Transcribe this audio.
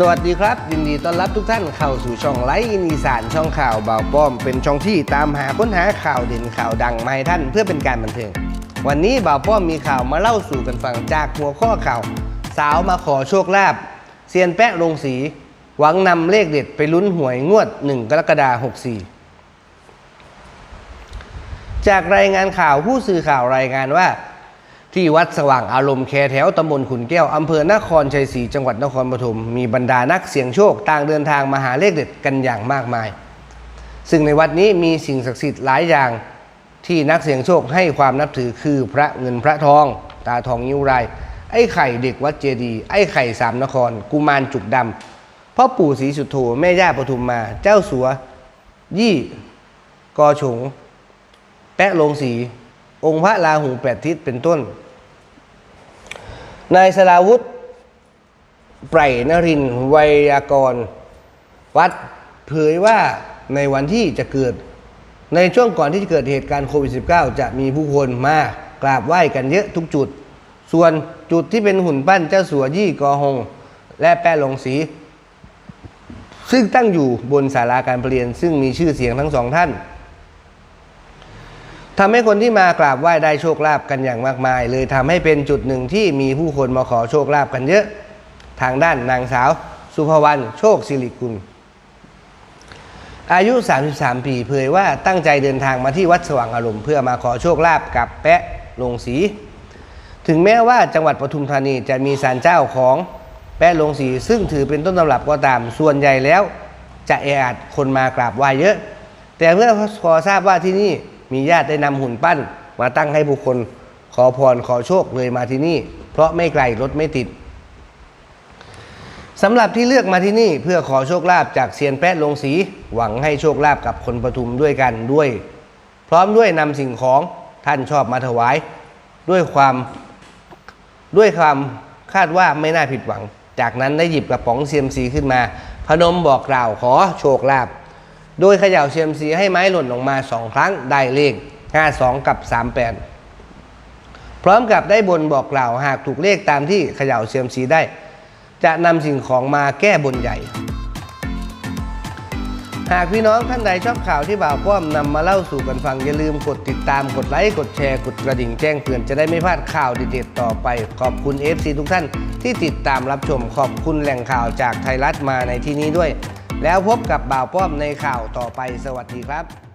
สวัสดีครับ ยินดีต้อนรับทุกท่านเข้าสู่ช่องไลฟ์อินอีสานช่องข่าวบ่าวป้อม เป็นช่องที่ตามหาค้นหาข่าวเด่นข่าวดังมาให้ท่านเพื่อเป็นการบันเทิงวันนี้บ่าวป้อมมีข่าวมาเล่าสู่กันฟังจากหัวข้อข่าว สาวมาขอโชคลาภเซียนแปะลงสี หวังนำเลขเด็ดไปลุ้นหวยงวด 1 กรกฎาคม64 จากรายงานข่าวผู้สื่อข่าวรายงานว่า ที่วัดสว่างอารมณ์แคแถวตำบลขุนแก้ว อำเภอนครชัยศรีจังหวัดนครปฐมมีบรรดานักเสี่ยงโชคต่างเดินทางมาหาเลขเด็ดกันอย่างมากมาย ซึ่งในวัดนี้มีสิ่งศักดิ์สิทธิ์หลายอย่างที่นักเสี่ยงโชคให้ความนับถือคือพระเงินพระทอง ตาทองนิ้วราย ไอ้ไข่เด็กวัดเจดี ไอ้ไข่สามนคร กุมารจุกดำพ่อปู่ศรีสุโธแม่ย่าปทุมมา เจ้าสัว ยี่กอฉงแปะลงสี องค์พระราหูแปดทิศเป็นต้น นายสลาวุธไพรนรินไวยากร วัดเผยว่าในวันที่จะเกิด ในช่วงก่อนที่จะเกิดเหตุการณ์โควิด -19 จะมีผู้คนมากราบไหว้กันเยอะทุกจุด ส่วนจุดที่เป็นหุ่นปั้นเจ้าสัวยี่กอหง และแป้ลงสี ซึ่งตั้งอยู่บนศาลาการประเรียน ซึ่งมีชื่อเสียงทั้งสองท่าน ทำให้คนที่มากราบไหว้ได้โชคลาภกันอย่างมากมาย เลยทำให้เป็นจุดหนึ่งที่มีผู้คนมาขอโชคลาภกันเยอะ ทางด้านนางสาว สุภวรรณโชคสิริกุล อายุ 33 ปีเผยว่าตั้งใจเดินทางมาที่วัดสว่างอารมณ์เพื่อมาขอโชคลาภกับแปะลงสี ถึงแม้ว่าจังหวัดปทุมธานีจะมีศาลเจ้าของแปะลงสี ซึ่งถือเป็นต้นตำรับก็ตามส่วนใหญ่แล้ว จะแออัดคนมากราบไหว้เยอะ แต่เมื่อพอทราบว่าที่นี่ มีญาติได้นำหุ่นปั้น มาตั้งให้บุคคลขอพรขอโชคเลยมาที่นี่ เพราะไม่ไกลรถไม่ติดสำหรับที่เลือกมาที่นี่เพื่อขอโชคลาภจากเซียนแปะลงสีหวังให้โชคลาภกับคนปทุมด้วยกันด้วย พร้อมด้วยนำสิ่งของท่านชอบมาถวาย ด้วยความด้วยความคาดว่าไม่น่าผิดหวัง จากนั้นได้หยิบกระป๋องเซียมซีขึ้นมา พนมบอกกล่าวขอโชคลาภ โดยเขย่าเซียมซีให้ไม้หล่นออกมาสองครั้งได้เลข 52 กับ 38 พร้อมกับได้บนบอกกล่าวหากถูกเลขตามที่เขย่าเซียมซีได้ จะนำสิ่งของมาแก้บนใหญ่ หากพี่น้องท่านใดชอบข่าวที่บ่าวป้อมนำมาเล่าสู่กันฟัง อย่าลืมกดติดตามกดไลค์กดแชร์กดกระดิ่งแจ้งเตือนจะได้ไม่พลาดข่าวเด็ดๆต่อไป ขอบคุณ FC ทุกท่านที่ติดตามรับชมขอบคุณแหล่งข่าวจากไทยรัฐมาในที่นี้ด้วย แล้วพบกับบ่าวป้อมในข่าวต่อไปสวัสดีครับ